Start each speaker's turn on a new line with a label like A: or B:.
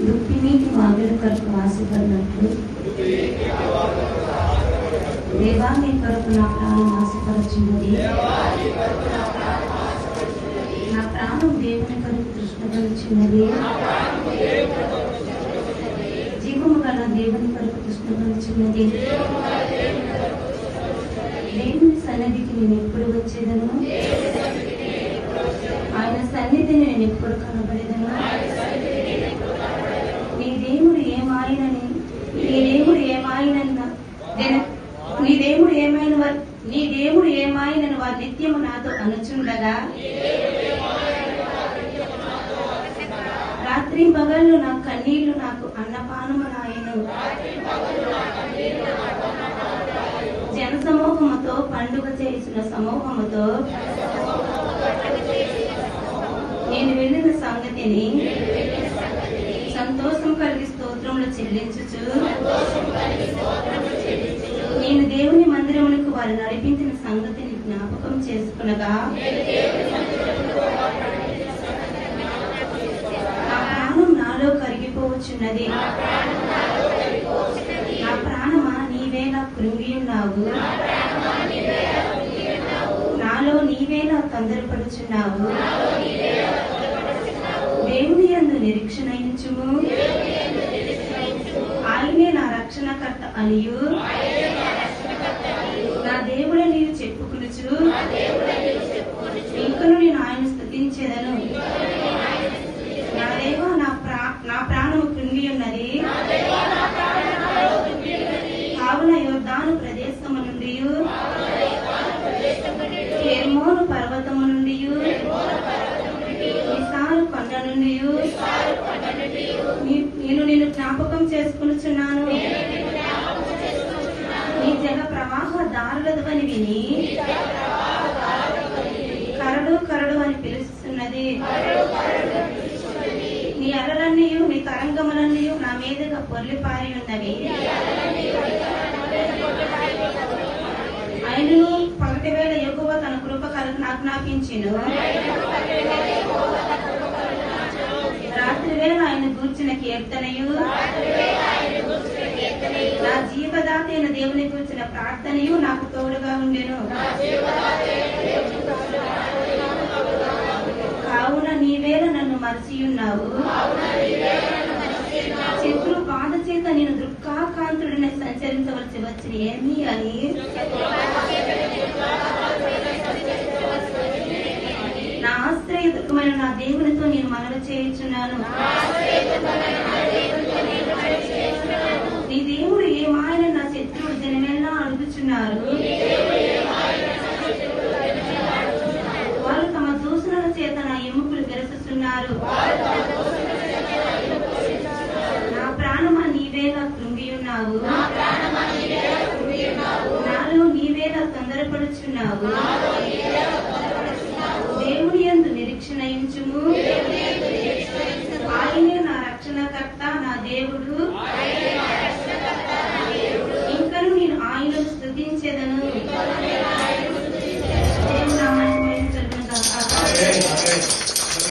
A: రుక్మిణికి వాగుల కొరకు ఆశపడినట్లు దేవా నీ కొరకు నా ప్రాణం ఆశపడుచున్నది నా ప్రాణం దేవుని కొరకు కృష్ణపరుచున్నది జీవము గల దేవుని కొరకు కృష్ణపరుచున్నది దేవుని సన్నిధికి నేను ఎప్పుడు వచ్చేదను? ఆయన సన్నిధిని నేను ఎప్పుడు కనబడేదను? ఏమాయనని నీ దేవుడు ఏమాయనన్న? నీ దేవుడు ఏమైన వారు నీ దేవుడు ఏమాయనని వారు నిత్యము నాతో అనుచుండగా? రాత్రి పగళ్ళు నా కన్నీళ్ళు నాకు అన్నపానము నాయను జన సమూహముతో పండుగ చేసిన సమూహముతో నేను వెళ్ళిన సంగతిని సంతోషం కలిగిస్తూ స్తోత్రములు చెల్లించుచు. నేను దేవుని మందిరమునకు వారు నడిపించిన సంగతిని జ్ఞాపకం చేసుకునగా నా ప్రాణం నాలో కరిగిపోవచ్చున్నది. నా ప్రాణమా నీవేలా కృంగి ఉన్నావు. నాలో నీవేలా తొందరపడుచున్నావు. దేవుని అందు నిరీక్షణ ఇచ్చుము రక్షణకర్త అనియు నా దేవుడే నీవు చెప్పుకునుచు. ఇంకను నేను ఆయన స్థుతించేదను నా దేవా నా ప్రా నా ప్రాణము కృంగి ఉన్నది కావున యోర్దాను ప్రదేశము నుండి హెర్మోను పర్వతము నుండి విశాల కొండ నుండి నేను నిన్ను జ్ఞాపకం చేసుకునుచున్నాను. నీ జల ప్రవాహ దారులదని విని కరడు కరడు అని పిలుస్తున్నది. నీ అలలన్నీ నీ తరంగములన్నీ నా మీదుగా పొర్లిపారి ఉన్నవి. ఆయనను పగటి వేళ ఎక్కువ తన కృప కలకు ఆజ్ఞాపించిను రాత్రి వేళ ఆయన గూర్చిన కీర్తనయు. నా జీవదాత అయిన దేవుని గూర్చిన ప్రార్థనయు నాకు తోడుగా ఉండెను. కావున నీవేళ నన్ను మరచి ఉన్నావు. శత్రు బాధ చేత నేను దుఃఖాకాంతుడిని సంచరించవలసి వచ్చిన ఏమి అని నా ఆశ్రయ నా దేవునితో నేను మనవి చేయించున్నాను. నీ దేవుడు ఏమాయన నా శత్రువు జనమేలా అడుగుచున్నారు? వారు తమ దూషణల చేత నా ఎముకలు విరసుతున్నారు నా ప్రాణమా నీవేలా కృంగి ఉన్నావు నాలో నీవేలా తొందరపడుచున్నావు? ఇంచుము ఆయనే నా రక్షణకర్త నా దేవుడు.